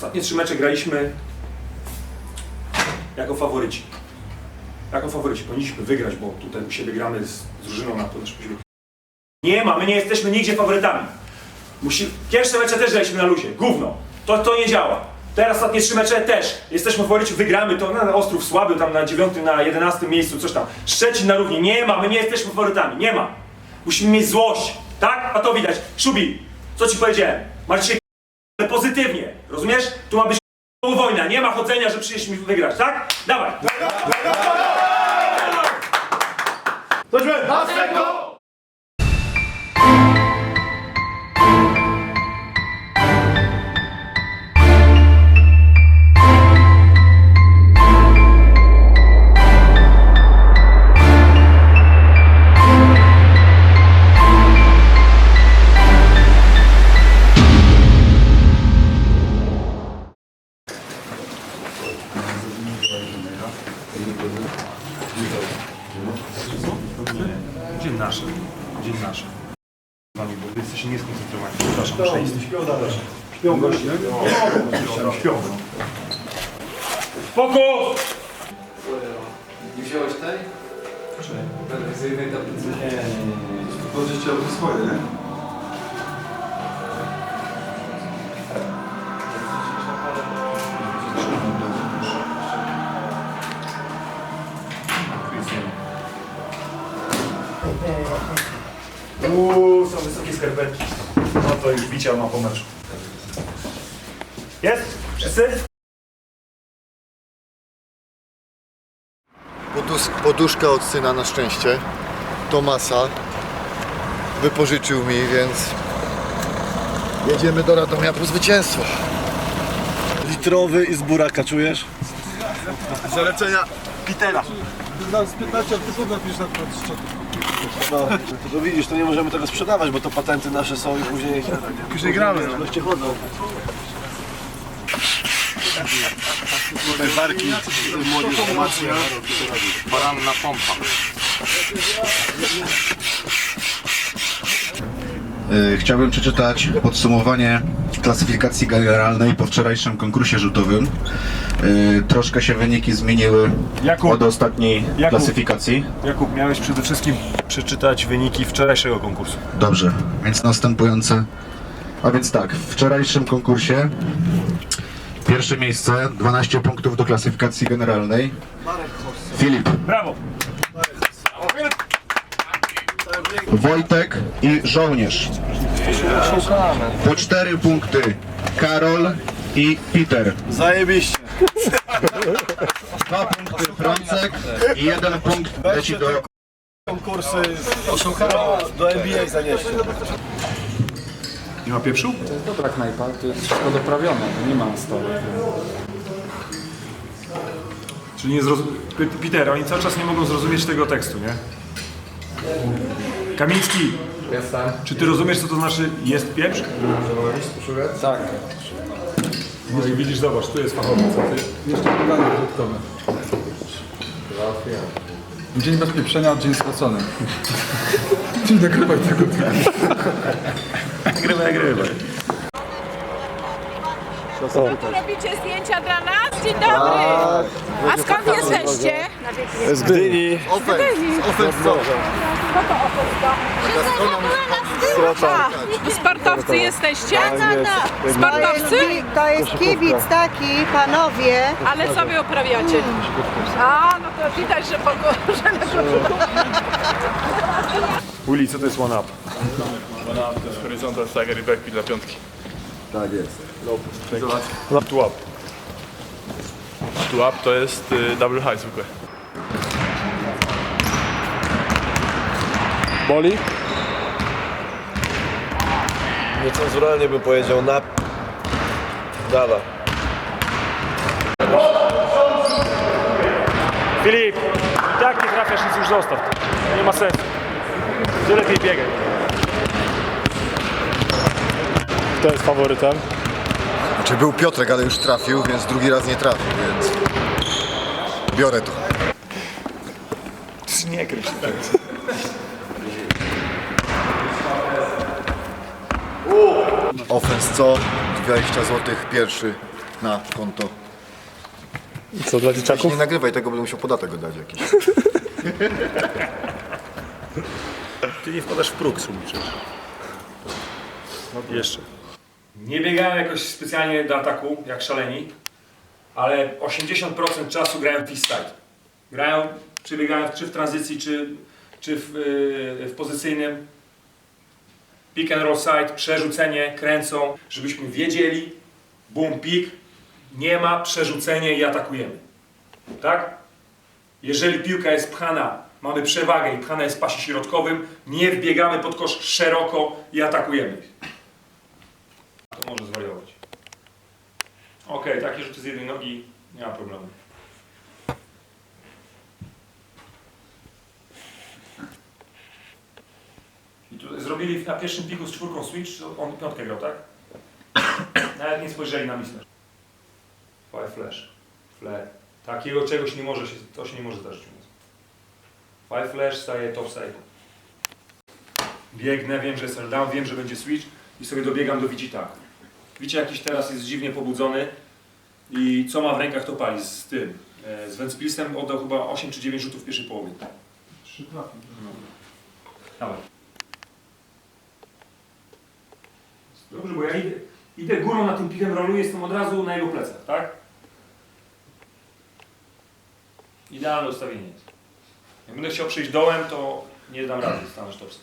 Ostatnie trzy mecze graliśmy jako faworyci. Jako faworyci. Powinniśmy wygrać, bo tutaj u siebie gramy z drużyną na to. Nie ma, my nie jesteśmy nigdzie faworytami. Musi... Pierwsze mecze też graliśmy na luzie. Gówno. To, to nie działa. Teraz ostatnie trzy mecze też. Jesteśmy faworyci, wygramy to na Ostrów słaby, tam na dziewiątym, na jedenastym miejscu, coś tam. Szczecin na równi. Nie ma, my nie jesteśmy faworytami. Nie ma. Musimy mieć złość. Tak? A to widać. Szubi, co ci powiedziałem? Się pozytywnie. Rozumiesz? Tu ma być wojna. Nie ma chodzenia, że przyjdziemy wygrać, tak? Dawaj. Dzień Z wami, bo wy jesteście nieskoncentrowani. Przepraszam, muszę iść. Śpią dalej. Śpią goście. Śpią. Śpią. Fokus! Nie wziąłeś tej? Telewizyjnej tablicy? Nie, nie, nie. Pożycie albo swoje, nie? Uuu, są wysokie skarpetki. No to już bicia ma po meczu. Jest? Wszyscy? Podus poduszka od syna na szczęście. Tomasa. Wypożyczył mi, więc jedziemy do Radomia po zwycięstwo. Litrowy i z buraka, czujesz? Zalecenia Petera. Z 15 artykułów napisz na przykład No, to widzisz, to nie możemy tego sprzedawać, bo to patenty nasze są i później... Później gramy. Goście chodzą. Tutaj barki młodzież wzmacnia. Baranna pompa. Y, Chciałbym przeczytać podsumowanie klasyfikacji generalnej po wczorajszym konkursie rzutowym. Y, Troszkę się wyniki zmieniły Jakub. od ostatniej Jakub. klasyfikacji. Jakub, miałeś przede wszystkim przeczytać wyniki wczorajszego konkursu. Dobrze, więc następujące. A więc tak, w wczorajszym konkursie pierwsze miejsce, 12 punktów do klasyfikacji generalnej. Filip, Brawo! Wojtek i Żołnierz. Po 4 punkty Karol i Peter. Zajebiście. Dwa punkty Francek i jeden punkt leci do Konkursy do NBA zanieście. Nie ma pieprzu? To jest dobra knajpa, to jest wszystko doprawione, nie ma stołu. Czyli nie zrozum... Peter, oni cały czas nie mogą zrozumieć tego tekstu, nie? Kamiński, Jestem. czy ty rozumiesz, co to znaczy jest pieprz? Tak. No i widzisz, zobacz, tu jest fachowiec, a ty... Jeszcze pytanie dodatkowe. Dzień bez pieprzenia, dzień stracony. Dzień nagrywaj tego. Grywaj, grywaj. Robicie zdjęcia dla nas? Dzień dobry! A skąd jesteście? Z Gdyni. Ofens, ofens co? A, sportowcy jesteście? Sportowcy? To jest kibic taki, panowie. Ale co wy uprawiacie? A, no to widać, że pogorze. Uli, co to jest one up? To jest horizontal stagger i backpeel dla piątki. Tak jest. Tu up. Tu up to jest y, double high zwykłe. Boli? Niecenzuralnie bym powiedział na... Dala. Filip, i tak nie trafiasz, nic już zostaw. Nie ma sensu. Ty lepiej biegaj. Kto jest faworytem? Znaczy był Piotrek, ale już trafił, więc drugi raz nie trafił, więc biorę to. Nie kryj się. Ofens co? 20 zł pierwszy na konto. Co dla dzieciaków? nie nagrywaj tego, będę musiał podatek oddać jakiś. Ty nie wpadasz w próg sumiczy. Jeszcze. Nie biegają jakoś specjalnie do ataku, jak szaleni, ale 80% czasu grają freestyle. Grają, czy biegają czy w tranzycji, czy, czy w, yy, w pozycyjnym. Pick and roll side, przerzucenie, kręcą, żebyśmy wiedzieli, boom, pick, nie ma przerzucenia i atakujemy. Tak? Jeżeli piłka jest pchana, mamy przewagę i pchana jest w pasie środkowym, nie wbiegamy pod kosz szeroko i atakujemy. To może zwariować. Ok, takie rzuty z jednej nogi, nie ma problemu. Zrobili na pierwszym piku z czwórką switch, on piątkę grał, tak? Nawet nie spojrzeli na misę. Five flash. Flare. Takiego czegoś nie może się, to się nie może zdarzyć. Five flash staje topside. Biegnę, wiem, że jestem down, wiem, że będzie switch i sobie dobiegam do Wicita. Widzicie, jakiś teraz jest dziwnie pobudzony i co ma w rękach to pali z tym. e, Z Ventspilsem oddał chyba 8 czy 9 rzutów w pierwszej połowie. Trzy trafy. No. Dawaj. Dobrze, bo ja idę, idę górą na tym pick and rollu, jestem od razu na jego plecach, tak? Idealne ustawienie jest. Jak będę chciał przyjść dołem, to nie dam rady stanąć topsy.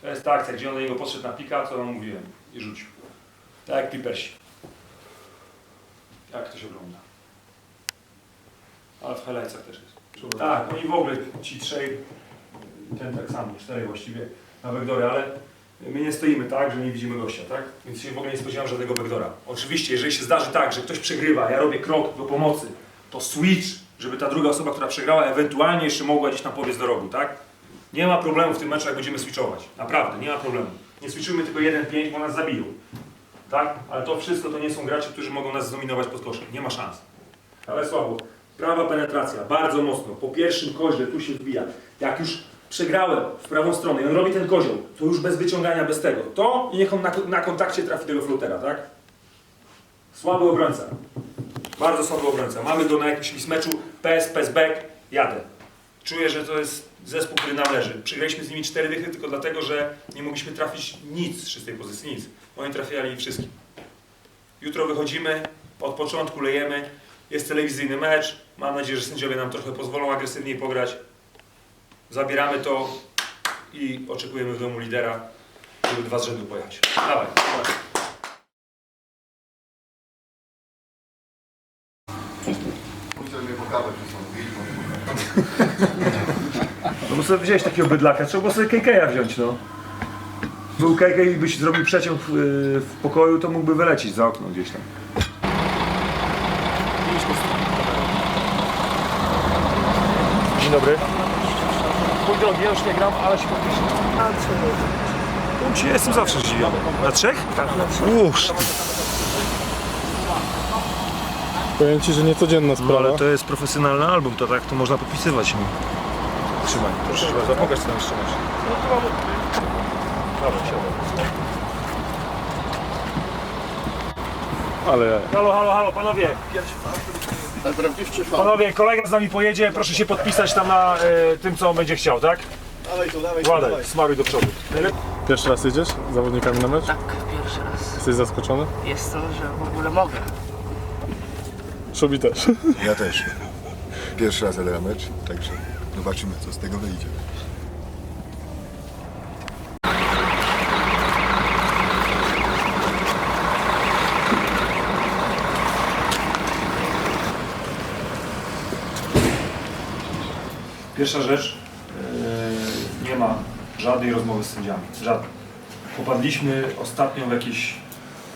To jest ta akcja, gdzie on do niego podszedł na pika, co wam mówiłem, i rzucił. Tak jak pipersi. Jak to się ogląda. Ale w highlightsach też jest. Tak, oni w ogóle, ci trzej, ten tak samo, cztery właściwie, na backdory, ale my nie stoimy tak, że nie widzimy gościa, tak? Więc się w ogóle nie spodziewam żadnego backdora. Oczywiście, jeżeli się zdarzy tak, że ktoś przegrywa, ja robię krok do pomocy, to switch, żeby ta druga osoba, która przegrała, ewentualnie jeszcze mogła gdzieś tam pobiec do rogu, tak? Nie ma problemu w tym meczu, jak będziemy switchować. Naprawdę, nie ma problemu. Nie switchujmy tylko 1-5, bo nas zabiją. Tak? Ale to wszystko to nie są gracze, którzy mogą nas zdominować pod koszem. Nie ma szans. Ale słabo. Prawa penetracja, bardzo mocno. Po pierwszym koźle tu się wbija. Jak już przegrałem w prawą stronę i on robi ten kozioł, to już bez wyciągania, bez tego. To i niech on na, na kontakcie trafi tego flotera, tak? Słaby obrońca. Bardzo słaby obrońca. Mamy go na jakimś mismeczu, PS, PS back, jadę. Czuję, że to jest zespół, który nam leży. Przegraliśmy z nimi cztery dychy tylko dlatego, że nie mogliśmy trafić nic z czystej pozycji, nic. Oni trafiali wszystkim. Jutro wychodzimy, od początku lejemy. Jest telewizyjny mecz. Mam nadzieję, że sędziowie nam trochę pozwolą agresywniej pograć. Zabieramy to i oczekujemy w domu lidera, żeby dwa z rzędu pojechać. Dawaj. dawaj. Kurczę, mnie po kawę przysłał. No bo sobie wziąłeś takiego bydlaka, trzeba było sobie KK'a wziąć, no. Był KK i byś zrobił przeciąg w, yy, w pokoju, to mógłby wylecieć za okno gdzieś tam. Dzień dobry. Mój drogi, ja już nie gram, ale się podpiszę. Cię jestem zawsze zdziwiony. Na trzech? Tak, na trzech. Uż, Powiem ci, że niecodzienna no sprawa. ale to jest profesjonalny album, to tak to można podpisywać. No. Trzymaj, proszę bardzo, pokaż co tam jeszcze masz. No. Dobra, siadaj. Ale Halo, halo, halo, panowie. Panowie, kolega z nami pojedzie, proszę się podpisać tam na e, tym, co on będzie chciał, tak? Dawaj tu, dawaj tu, Władaj, dawaj. smaruj do przodu. pierwszy raz jedziesz z zawodnikami na mecz? Tak, pierwszy raz. Jesteś zaskoczony? Jest to, że w ogóle mogę. Szobi też. Ja też. Pierwszy raz jadę na mecz, także zobaczymy co z tego wyjdzie. Pierwsza rzecz, e, nie ma żadnej rozmowy z sędziami, żadnej. Popadliśmy ostatnio w jakieś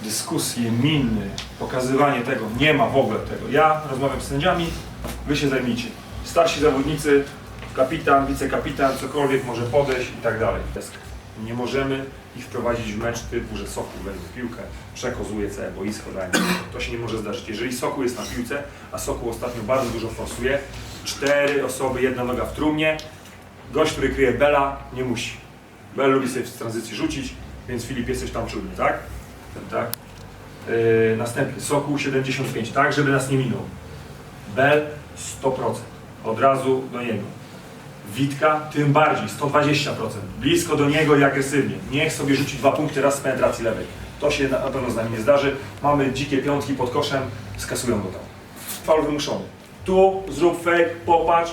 dyskusje, miny, pokazywanie tego, nie ma w ogóle tego. Ja rozmawiam z sędziami, wy się zajmijcie. Starsi zawodnicy, kapitan, wicekapitan, cokolwiek może podejść i tak dalej. Nie możemy ich wprowadzić w mecz typu, że Soku weźmie piłkę, przekozuje całe boisko, daje. To się nie może zdarzyć. Jeżeli Soku jest na piłce, a Soku ostatnio bardzo dużo forsuje, cztery osoby, jedna noga w trumnie, gość, który kryje Bela, nie musi. Bel lubi sobie w tranzycji rzucić, więc Filip jesteś tam czujny, tak? Tak? Yy, następny Sokół 75, tak żeby nas nie minął. Bel 100%, od razu do niego. Witka tym bardziej, 120%. Blisko do niego i agresywnie. Niech sobie rzuci dwa punkty raz z penetracji lewej. To się na pewno z nami nie zdarzy. Mamy dzikie piątki pod koszem, skasują go tam. Faul wymuszony. Tu zrób fake, popatrz,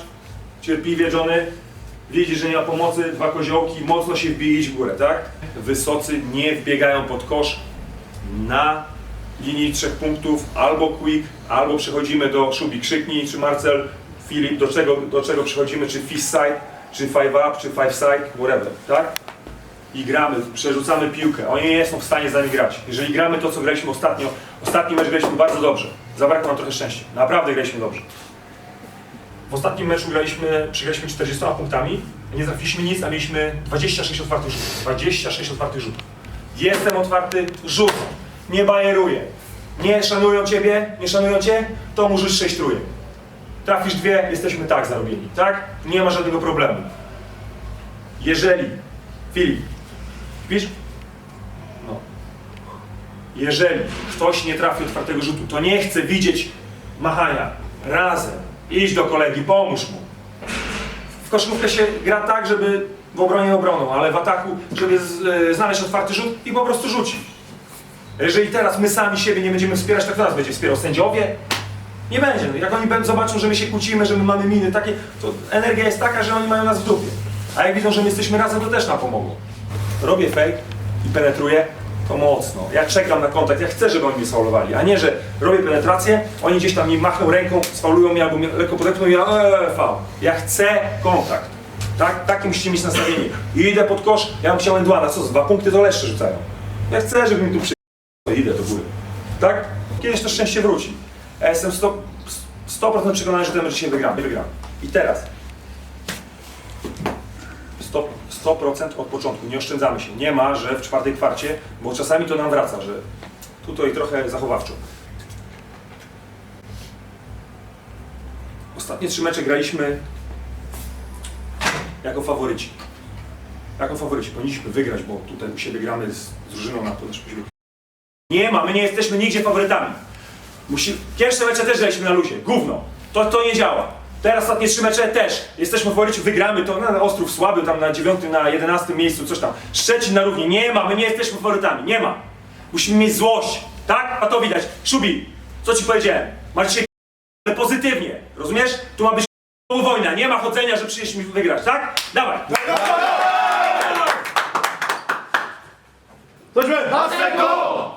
cierpliwie Johnny. Widzisz, że nie ma pomocy, dwa koziołki, mocno się wbij, w górę, tak? Wysocy nie wbiegają pod kosz na linii trzech punktów, albo quick, albo przechodzimy do Szubi Krzyknij, czy Marcel, Do czego, do czego przechodzimy, czy fish side, czy five up, czy five side, whatever, tak? I gramy, przerzucamy piłkę. Oni nie są w stanie z nami grać. Jeżeli gramy to, co graliśmy ostatnio, ostatni mecz graliśmy bardzo dobrze. Zabrakło nam trochę szczęścia. Naprawdę graliśmy dobrze. W ostatnim meczu graliśmy, przegraliśmy 40 punktami, nie trafiliśmy nic, a mieliśmy 26 otwartych rzutów. 26 otwartych rzutów. Jestem otwarty, rzucam. Nie bajeruję. Nie szanują ciebie, nie szanują cię, to możesz 6 trójek. Trafisz dwie, jesteśmy tak zarobieni, tak? Nie ma żadnego problemu. Jeżeli, Filip, widzisz? No. Jeżeli ktoś nie trafi otwartego rzutu, to nie chce widzieć machania. Razem. Idź do kolegi, pomóż mu. W koszykówkę się gra tak, żeby w obronie obroną, ale w ataku, żeby e, znaleźć otwarty rzut i po prostu rzucić. Jeżeli teraz my sami siebie nie będziemy wspierać, to kto nas będzie wspierał? Sędziowie? Nie będzie. Jak oni zobaczą, że my się kłócimy, że my mamy miny takie, to energia jest taka, że oni mają nas w dupie. A jak widzą, że my jesteśmy razem, to też nam pomogą. Robię fake i penetruję, to mocno. Ja czekam na kontakt, ja chcę, żeby oni mnie sfaulowali, a nie, że robię penetrację, oni gdzieś tam mi machną ręką, sfaulują mnie albo mnie lekko podepną i ja eee, faul. Ja chcę kontakt. Tak? Takie musicie mieć nastawienie. I idę pod kosz, ja bym chciał endłana, co, z dwa punkty to leszcze rzucają. Ja chcę, żeby mi tu przy... Idę do góry. Tak? Kiedyś to szczęście wróci. Ja jestem 100%, 100% przekonany, że ten mecz dzisiaj wygramy. wygramy. I teraz 100%, 100% od początku, nie oszczędzamy się. Nie ma, że w czwartej kwarcie, bo czasami to nam wraca, że tutaj trochę zachowawczo. Ostatnie trzy mecze graliśmy jako faworyci. Jako faworyci. Powinniśmy wygrać, bo tutaj u siebie gramy z drużyną na podaż poziomie. Nie ma, my nie jesteśmy nigdzie faworytami. Musi... Pierwsze mecze też graliśmy na luzie. Gówno. To, to nie działa. Teraz ostatnie trzy mecze też. Jesteśmy faworyci, wygramy to na Ostrów słaby, tam na dziewiątym, na jedenastym miejscu, coś tam. Szczecin na równi. Nie ma, my nie jesteśmy faworytami. Nie ma. Musimy mieć złość. Tak? A to widać. Szubi, co ci powiedziałem? Macie się pozytywnie. Rozumiesz? Tu ma być wojna. Nie ma chodzenia, że przyjdziemy wygrać, tak? Dawaj. Chodźmy! Następną!